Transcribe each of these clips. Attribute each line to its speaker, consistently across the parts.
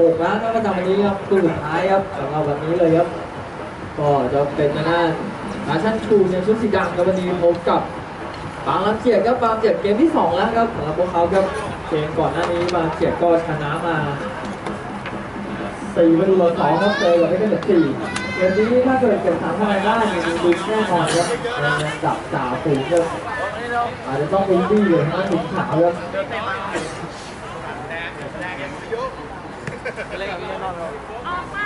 Speaker 1: หกแล้วก็ประจำวันนี้ครับคู่สุดท้ายครับสำหรับวันนี้เลยครับ ก็จะเป็นทางด้านอาชั่นชูในชุดสีดำครับวันนี้พบกับบางลำเจียดครับบางเจียดเกมที่สองแล้วครับสำหรับพวกเขาครับเกมก่อนหน้านี้บางเจียดก็ชนะมาสี่ประตูต่อสองครับเจอกับเพชรเกษมสี่เกมนี้ถ้าเกิดเก็บสามคะแนนได้ยมีลุ้นแน่นอนครับในระดับจ่าฝูงครับอาจจะต้องเป็นดี้เลยนะถึงขาวครับ
Speaker 2: เอาไหม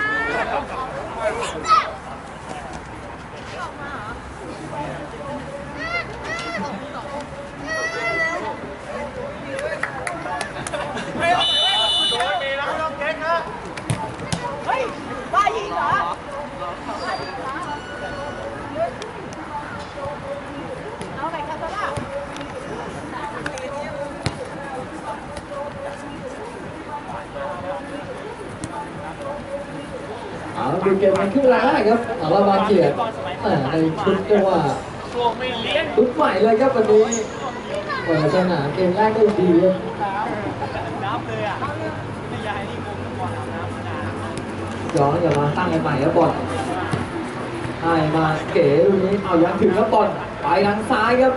Speaker 2: ฮ้ยบ้ายิงเหรอ เอาไหนกันซะล่ะ
Speaker 1: เอาดูเกมมันขึ้นเว ลาได้ครับสำหรับางเจียดแหม่ในชุดเรียกว่าชุดใหม่เลยครับวันนี้เปิดสนามเกมแรกก็ดีเลยย้อนกลับมาตั้งใหม่ครับบอลให้มาเก๋ลูกนี้เอายังถึงครับบอลไปทางซ้ายครับ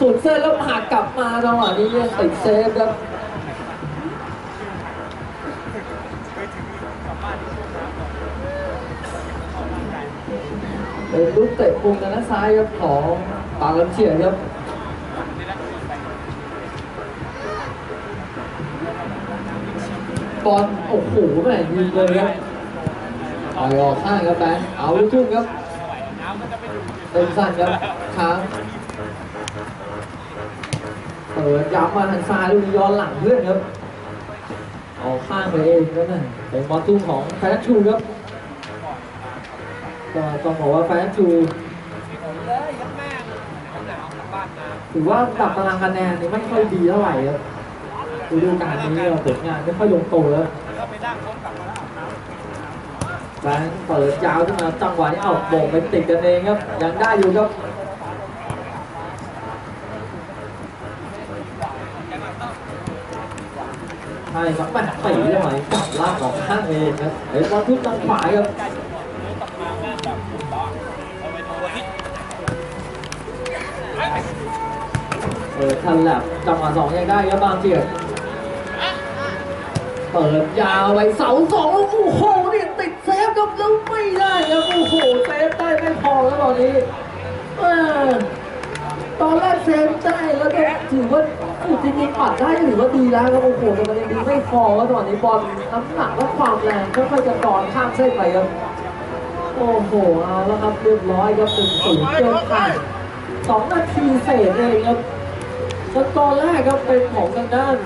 Speaker 1: สุดเส้นแล้วหักกลับมาจังหวะนี้ติดเซฟครับ เป็นลูกเตะมุมทางด้านซ้ายครับของปางลำเฉียครับบอลโอ้โหแม่ยิงเลยครับต่อยออกข้างครับแบงค์เอาลูกทุ่งครับเต็มสั้นครับค้างเปิดย้ำมาทางซ้ายลูกนี้ย้อนหลังเพื่อนครับออกข้างไปเองครับนั่นเป็นบอลทุ่งของแฟนชูครับ ก็ต้องบอกว่าแฟนชูถือว่าดับตารางคะแนนนี่ไม่ค่อยดีเท่าไหร่ครับฤดูกาลนี้เราผลงานไม่ค่อยลงตัวแล้วแบงค์เปิดยาวขึ้นมาจังหวะนี้เอาโบ่งไปติดกันเองครับ ยังได้อยู่ครับใช่ครับแม่ตีได้ไหมจับลากออกข้างเองครับเอ็นบอลทุกทางขวาครับ ปิดทันแลบจังหวะสองยังได้ครับบางเจียดเปิดยาวไปเสาสองโอ้โหเนี่ยติดเซฟครับแล้วไม่ได้ครับโอ้โหเซฟได้ไม่พอแล้วตอนนี้ตอนแรกเซฟได้แล้วก็ถือว่าจริงๆปัดได้ก็ถือว่าดีแล้วครับโอ้โหแต่มันยังดีไม่พอครับตอนนี้บอลน้ำหนักและความแรงค่อยๆจะกรอข้ามเส้นไปครับโอ้โหเอาแล้วครับเรียบร้อยครับเป็นศูนย์เกินขาดสองนาทีเศษเองครับ สกอร์แรกครับเป็นของทางด้าน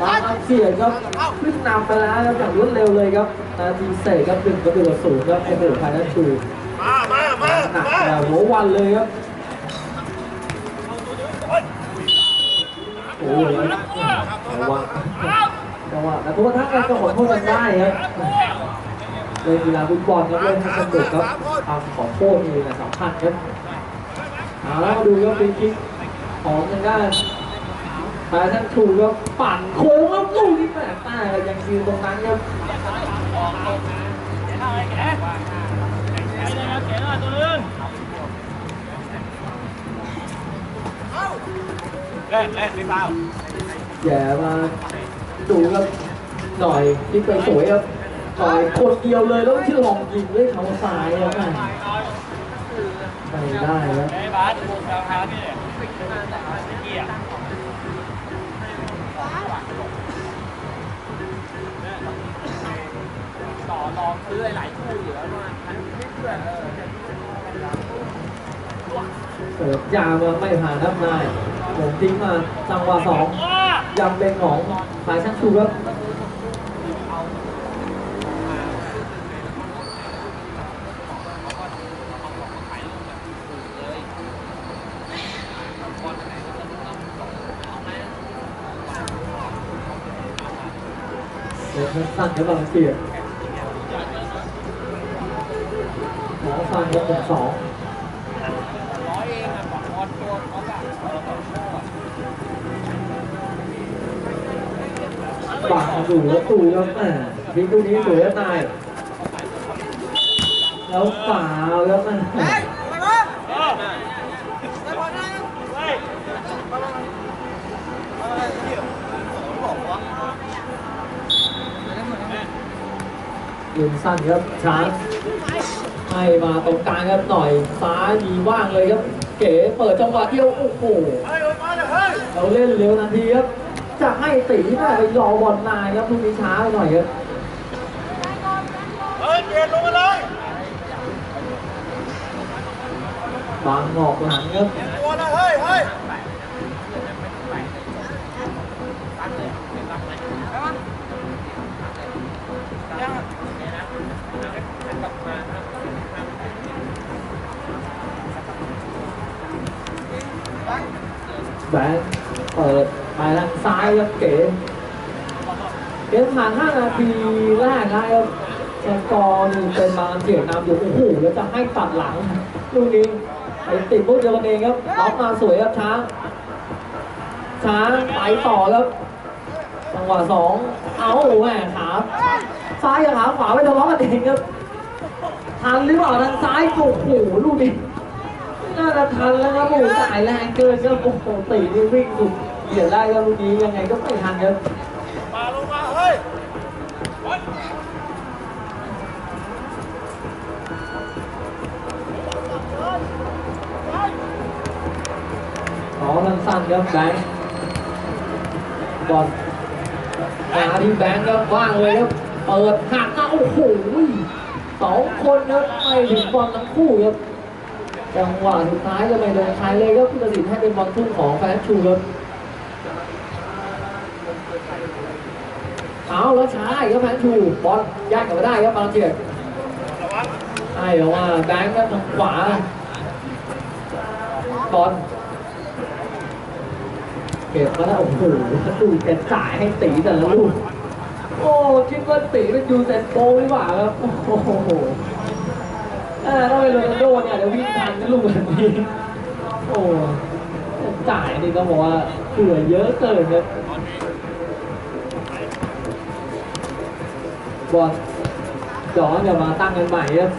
Speaker 1: มาอาเซียครับขึ้นนำไปแล้วครับอย่างรวดเร็วเลยครับนาทีเศษครับหนึ่งประตูต่อศูนย์ครับไอเบิร์ดไฟนัชู
Speaker 3: มามามา
Speaker 1: หนักแต่หัววันเลยครับโอ้ยระวังระวังแต่ทุกท่านก็ขอโทษกันได้ครับเล่นกีฬาฟุตบอลครับเล่นให้สนุกครับทำขอโทษนี่แหละสำคัญครับเอาแล้วมาดูครับฟรีคิก ของทางด้านแฟชั่นชูก็ปั่นโค้งแล้วลูกนี่แม่ต้าก็ยังยืนตรงนั้นครับ
Speaker 3: เล่นเล่นรีบาว
Speaker 1: แย่มาดูครับหน่อยที่ไปสวยครับหน่อยคนเดียวเลยแล้วที่ลองยิงด้วยเขาซ้ายครับไม่ได้ครับ
Speaker 2: ต่อรองซื้อหลายคู่อยู่แล้วมาไม่เพื่อนเออ
Speaker 1: เสิร์ฟยาเมาไม่ผ่านครับนายผมทิ้งมาจังหวะสองยังเป็นของสายชั่นชูครับ สั้นๆเดี๋ยวบางเสียขอฟังครับเป็นสอง
Speaker 3: ร้อยเองอะบอลตัวเขาแบบ
Speaker 1: ปากมาดูแล้วตูครับแม่ทิ้งลูกนี้สวยครับนาย แล้วฝาแล้วแมั ยืนสั้นครับช้างให้มาตรงกลางครับหน่อยซ้ายมีว่างเลยครับ เก๋เปิดจังหวะเดียวโอ้โหเราเล่นเร็วนาทีครับ จะให้ตีหน้าไปรอบอลนายครับลูกนี้ช้าหน่อยครับ
Speaker 3: เฮ้ยเปลี่ยนลงมาเลย
Speaker 1: บางออกหลังครับ แบงเปิดไปทางซ้ายครับเก๋เกมผ่าน5นาทีแรกนะครับสกอร์เป็นบาเสียนำอยู่โอ้โหแล้วจะให้ตัดหลังลูกนี้ไปติดพวกเดียวกันเองครับล็อกมาสวยครับช้างช้างไปต่อแล้วจังหวะสองเอาแหม่ขาซ้ายกับขาขวาไปทะเลาะกันเองครับทันหรือเปล่าทางซ้ายโอ้โหลูกนี้ น่าจะทันแล้วครับโอ้โหจ่ายแรงเกินครับโอ้โหตีนี่วิ่งสุดเดี๋ยวได้ครับลูกนี้ยังไงก็ไม่ทันครับ
Speaker 3: มาลงมาเฮ้ย
Speaker 1: ขอสั้นๆครับแบงค์บอลมาที่แบงค์ครับว่างเลยครับเปิดหักมาโอ้โหสองคนครับไม่ถึงบอลทั้งคู่ครับ จังหวะสุดท้ายจะไปโดนใครเลยครับผู้ตัดสินให้เป็นบอลทุ่งของแฟนชูครับเอาแล้วช้าอีกครับแฟนชูบอลแยกกลับมาได้ครับบอลเจียดใช่เพราะว่าแบงค์ก็ทางขวาบอลเก็บมาแล้วโอ้โหดูแกจ่ายให้ตีแต่ละลูกโอ้คิดว่าตีเป็นยูเซนโปหรือเปล่าครับโอ้โห ถ้าเป็นโรนัลโดเนี่ยเดี๋ยววิ่งทันกันลูกแบบนี้โอ้จ่ายนี่ก็บอกว่าเผื่อเยอะเกินครับบอลย้อนกลับมาตั้งกันใหม่ครับ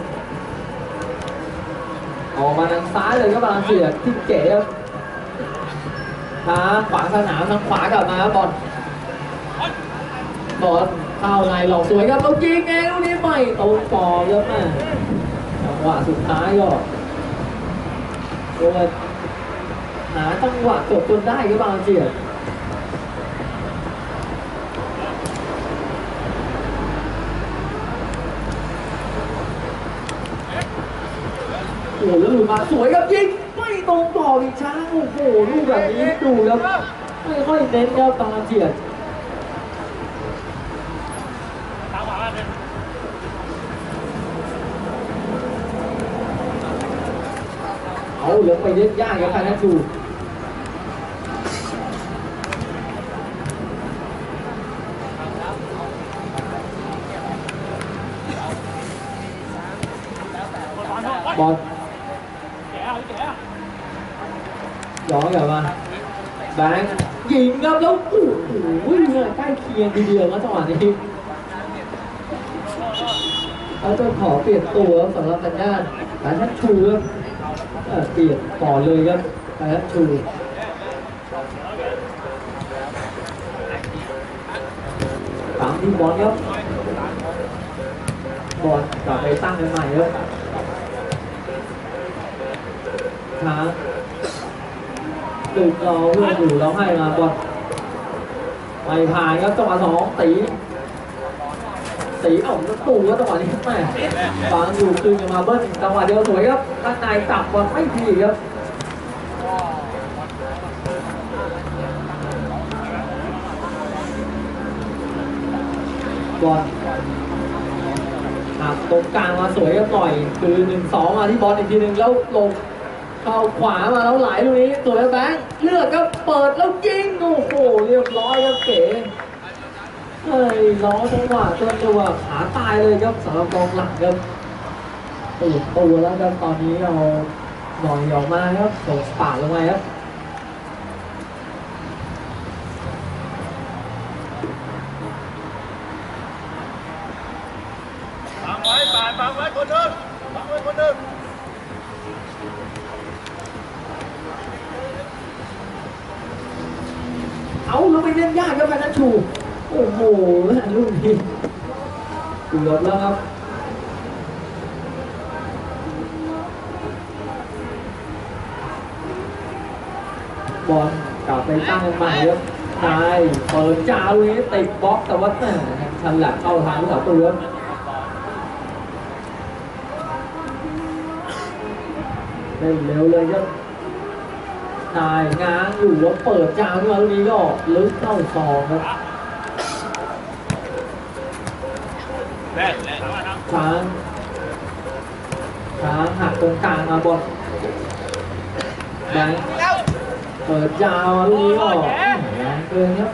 Speaker 1: ออกมาทางซ้ายเลยก็บาลานเสียที่เก๋ครับทาขวางสนามทางขวากลับมาบบอลบอลเข้าในหลอกสวยครับต้องยิงเองลูกนี้ไม่ตรงปอเยอะมาก หวะสุดท้ายก็โดนหาจังหวะจบจนได้ก็บางเจียโอ้โหแล้วหลุดมาสวยครับยิงไม่ตรงต่ออีกช้างโอ้โหลูกแบบนี้ดูครับไม่ค่อยเน้นครับบางเจียด
Speaker 3: ตามมาเลย
Speaker 1: เอาเหลือไปเล่นยากครับคานาจูบอล
Speaker 3: แกเอาแก
Speaker 1: ย้อนกลับมาแบงค์ยิงครับแล้วโอ้โหเนี่ยใกล้เคียงทีเดียวนะจังหวะนี้เขาจะขอเปลี่ยนตัวสำหรับสัญญาณแต่ถ้าชูครับ เอ่อเปลี่ยนต่อเลยครับแต่ถ้าชูตามที่บอลครับบอลกลับไปตั้งกันใหม่ครับช้าตึกเราเพื่อนอยู่เราให้มาบอลไปผ่านครับจังหวะสองตี ตีเอ้าแล้วตู่ก็จังหวะนี้แม่ฟังอยู่คืนกันมาเบิ้ลจังหวะเดียวสวยครับข้างในจับบอลไม่ทีครับบอลหักตรงกลางมาสวยครับหน่อย คือหนึ่งสองมาที่บอลอีกทีหนึ่งแล้วลงเข้าขวามาแล้วไหลลูกนี้สวยแบงค์เลือกครับเปิดแล้วยิงโอ้โหเรียบร้อยครับเก๋ เฮ้ยล้อจังหวะจนจังหวะขาตายเลยครับสำหรับกองหลังครับตื่นตัวแล้วครับตอนนี้เราหน่อยออกมาครับส่งปาดลงไปครับ
Speaker 3: งไว้คนหนึ่งบังไว้คนหนึ่ง
Speaker 1: เอาแล้วไปเล่นยากครับแมนชู โอ้โหลูกนี้เกือบแล้วครับ บอลกลับไปตั้งใหม่ครับนายเปิดจ้าลูกนี้ติดบล็อกแต่ว่าแหม่ชันหลักเข้าทางสาวตัวเล่นเร็วเลยครับนายง้างอยู่แล้วเปิดจ้าขึ้นมาลูกนี้ก็ลึกเข้าซองครับ
Speaker 3: แน่แรับ
Speaker 1: ช้างช้างหักตรงกลางมาบอลแบงเปิดยาวมาลูกนี้ก็แรงเกินครับ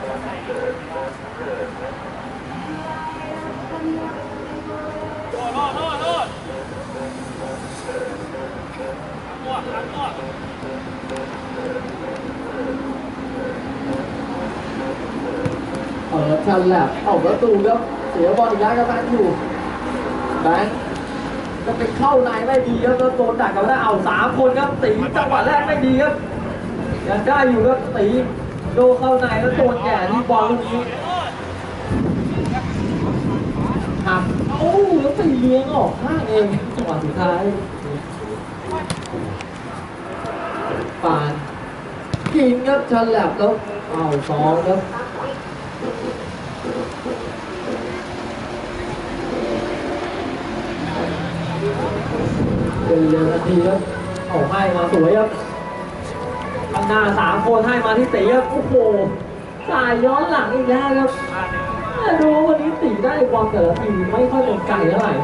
Speaker 1: เปิดชันแหลบเอาประตูครับ เสียบอลอีกแล้วครับแบงค์อยู่แบงค์จะไปเข้าในไม่ดีครับแล้วโดนดักกับได้เอาสามคนครับตีจังหวะแรกไม่ดีครับยังได้อยู่ครับตีโดนเข้าในแล้วโดนแก่ที่บอลลูกนี้หักโอ้แล้วตีเลี้ยงออกข้างเองจังหวะสุดท้าย ปานกินครับชันแหลบแล้วเอาสองครับเป็นเร็วนาทีครับเอาให้มาสวยครับข้างหน้าสามคนให้มาที่ตีครับโอ้โหจ่ายย้อนหลังอีกแล้วครับดูวันนี้ตีได้ความแต่ละทีไม่ค่อยเป็นไก่เท่าไหร่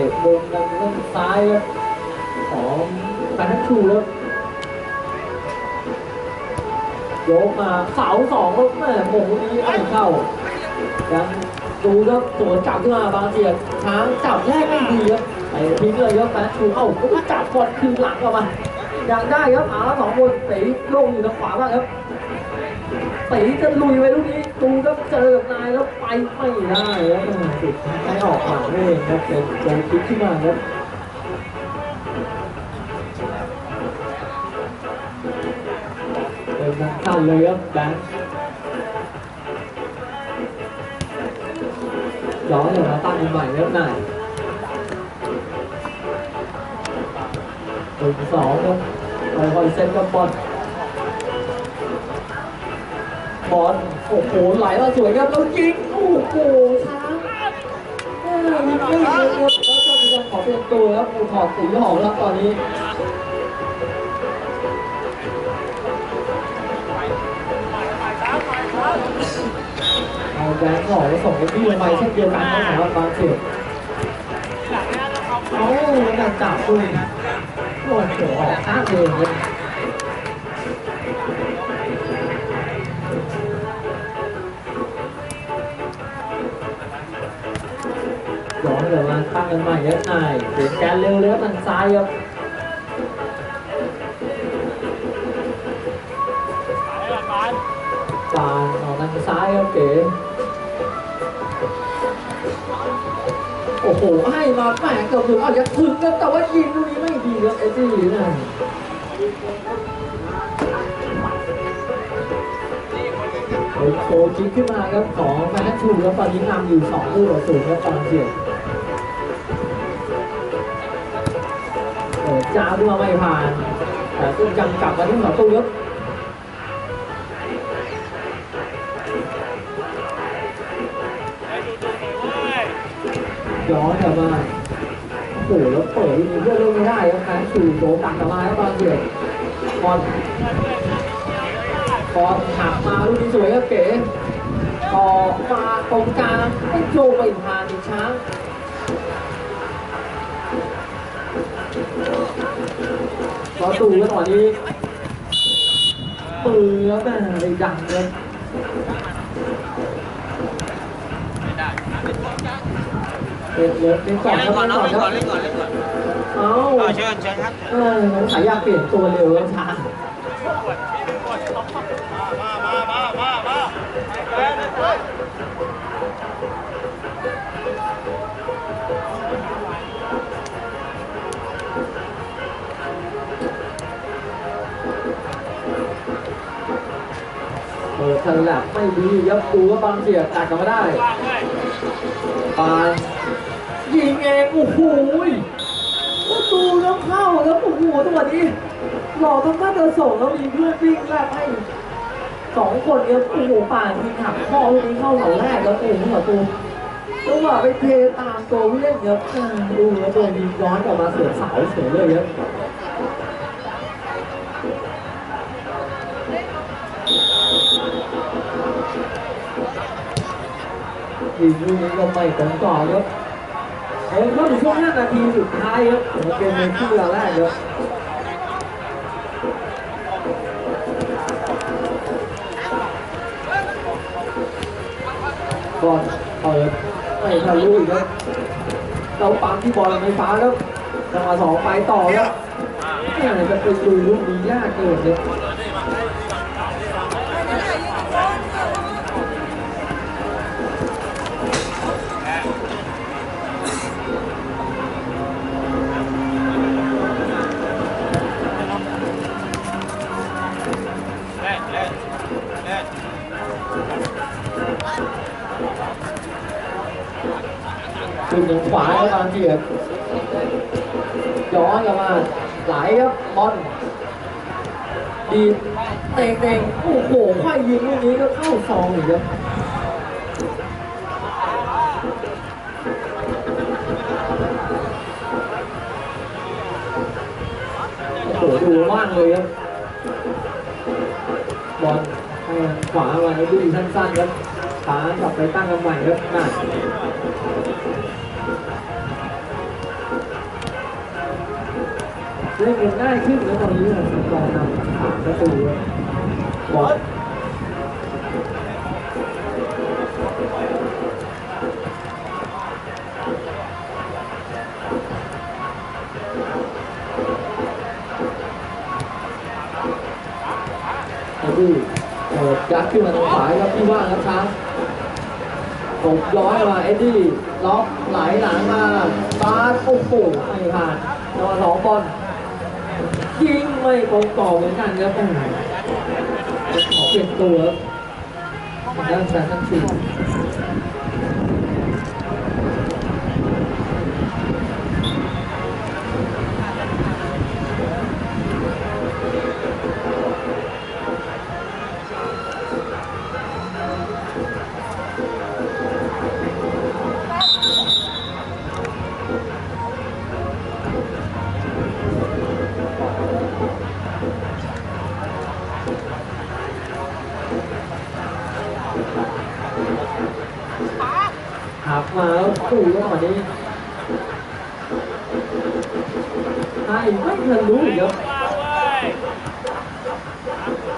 Speaker 1: เตะมุมดังด้านซ้ายครับของแฟนชูรับโยกมาเสาสองครับแม่โมงนี้ไม่เข้ายังดูครับสวนจับขึ้นมาบางเสียช้างจับแรกไม่ดีครับไปทิ้งเลยครับแฟนชูเอ้าก็จับบอลคืนหลังกลับมายังได้ครับหาสองคนตีลงอยู่ทางขวาบ้างครับ ตีจะลุยไปลูกนี้ดูครับเจอกับนายแล้วไปไม่ได้ครับติดใจออกหลังเองครับเป็นโกลคิดขึ้นมาครับเป็นนักขั้นเลยครับแบงค์ย้อนเลยมาตั้งใหม่แล้วนายหนึ่งสองครับคอยเซ็ตกับบอล บอลโอ้โหไหลมาสวยครับแล้วยิงโอ้โหช้างไม่เยอะครับแล้วก็มีการขอเปลี่ยนตัวครับมูถอดสีหอมแล้วตอนนี้เอาแบงค์หอแล้วส่งไปที่ลงไปเช่นเดียวกันครับสำหรับบางเขต
Speaker 3: หลังนี้จะเอา
Speaker 1: เอาแล้วกจับด้วยโอ้โหออกข้าเองเลย อนกลับมาตั้งกันใหม่ครับนายเปลี่ยนแกนเร็วเลยครับทางซ้ายครับ
Speaker 3: ให้หลังบ้าน
Speaker 1: ปานออกทางซ้ายครับเก๋โอ้โหให้มาแปะเกือบถึงอาจะถึงครับแต่ว่ายิงลูกนี้ไม่ดีครับเอซี่นะเป็นโคจิกขึ้นมาครับของแมนชูแล้วตอนนี้นำอยู่สองลูกต่อศูนย์ครับตอนเสีย จ้าขึ้นมาไม่ผ่าน แต่ก็ยังกลับมาที่ประตูครับ
Speaker 3: ให้ดูดูหน่อยเว้ย
Speaker 1: ย้อนกลับมาโอ้โหแล้วเปิดทีเพื่อนเล่นไม่ได้ครับการสู่โดนตักกลับมาครับบางเดียวบอลบอลหักมาลูกนี้สวยครับเก๋ต่อมาตรงกลางไม่โจไปผ่านอีกช้าง พอตูกันตอนนี้ปืนแล้วแม่ไปดังเลย
Speaker 3: ไม่ได้เป็นของจ้า
Speaker 1: เป็นเลยเป็นก่อนครับเป็นก่อน
Speaker 3: เล่นก่อนเล่นก่อน
Speaker 1: เอ้า
Speaker 3: เชิญเชิญครับ
Speaker 1: เออสายยากเปลี่ยนตัวเร็วแล้วช้า
Speaker 3: มามามามามา
Speaker 1: เปิดฉลับไม่ดียับดูว่าบางเสียตัดกลับมาได้ปานยิงเองโอ้โหยประตูแล้วเข้าแล้วโอ้โหจังหวะนี้หลอกต้องมาเดินส่งแล้วมีเพื่อนวิ่งแลกให้สองคนเนี่ยโอ้โหป่านทีหักข้อลูกนี้เข้าเสาแรกแล้วโอ้โหระตูจังหวะไปเทตามตัวผู้เล่นครับอ่าดูแล้วตัวยิงย้อนกลับมาเสือเสาเสือเลยครับ ยิงลูกนี้ก็ไม่ตรงต่อครับเอ้ยเข้าถึงช่วง5นาทีสุดท้ายครับของเกมในครึ่งเวลาแรกครับบอลเปิดไม่ทะลุอีกครับเราปั๊มที่บอลไฟฟ้าแล้วจังหวะสองไปต่อครับแม่จะไปดูลูกนี้ยากเกินเลย อลดีเตะเตะโอ้โหไขว้ยิงลูกนี้ก็เข้าซองอีกครับโอ้โหดูว่างเลยครับบอลขวามาดูสั้นๆครับขากลับไปตั้งกันใหม่ครับน่า เล่นกันง่ายขึ้นแล้วตอนนี้นะสกอร์นำสามประตูบอลไอ้ดูเปิดยัดขึ้นมาตรงขวาครับที่ว่างครับช้างตบย้อยมาเอ็ดดี้ล็อกไหลหลังมาบาสโอ้โหไม่ผ่านจังหวะสองบอล ยิงไม่ตรงต่อเหมือนกันครับขอเปลี่ยนตัวด้านแฟนทั้งสี่ หักมาแล้วตู่จังหวะนี้ให้ไม่ทันรู้อีกครับ
Speaker 3: ว่างเลย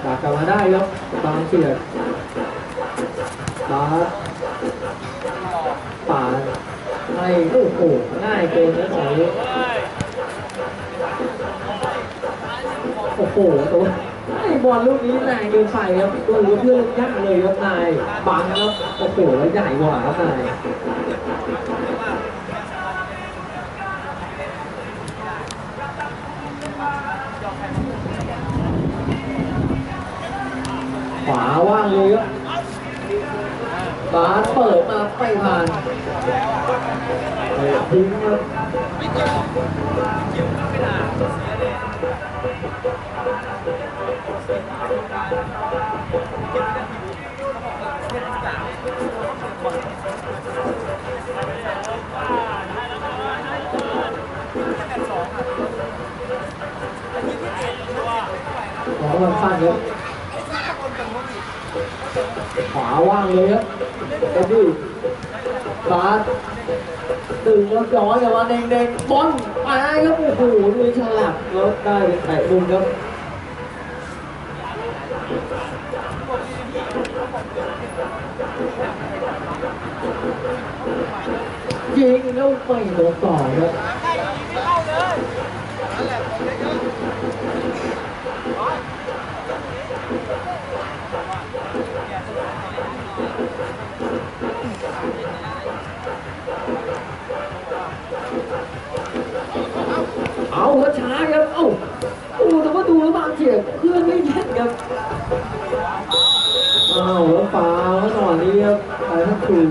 Speaker 1: กกลับมาได้ครับบางเฉียดบาป่านให้โอ้โหง่ายเกินนะตอนนี้โอ้โหตัวไอ้บอลลูกนี้แรงเกินไปครับตัวเพื่อนยากเลยครับนายบังครับโอ้โหแล้วใหญ่กว่าครับนาย ขวาว่างเลยครับบาสเปิดมาไม่ผ่านเปิดทิ้งครับขอมันสั้นครับ ขวาว่างเลยครับเอ็ดดี้บาสตึงแล้วย้อนกลับมาเด้งๆบอลไปครับโอ้โหดูฉลับแล้วได้เป็นแตะมุมครับยิงแล้วไม่โดนต่อครับ เอาหัวช้าครับ เอ้าโอ้แต่ว่าดูแล้วบางเฉียบเพื่อนไม่เน่นครับอ้าวแล้วฟ้าวแล้วจันนี้ครับไปทั้งคืน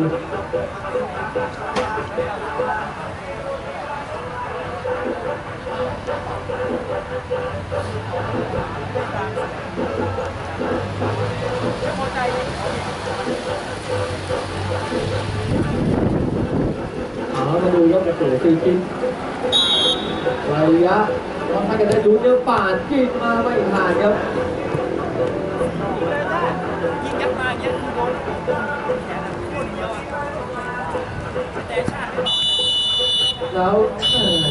Speaker 1: เอามาดูยกกระเสือซีจิ้ คิกระยะว่าถ้ากันได้ดูเนี่ยป่านยิงมาไม่ผ่านครับ
Speaker 3: ยิงยัดมาอย่างเงี้ยคือโดนแขนคนเดียวอะแต่ชาติไม่หรอก
Speaker 1: แล้วเอ่อโดน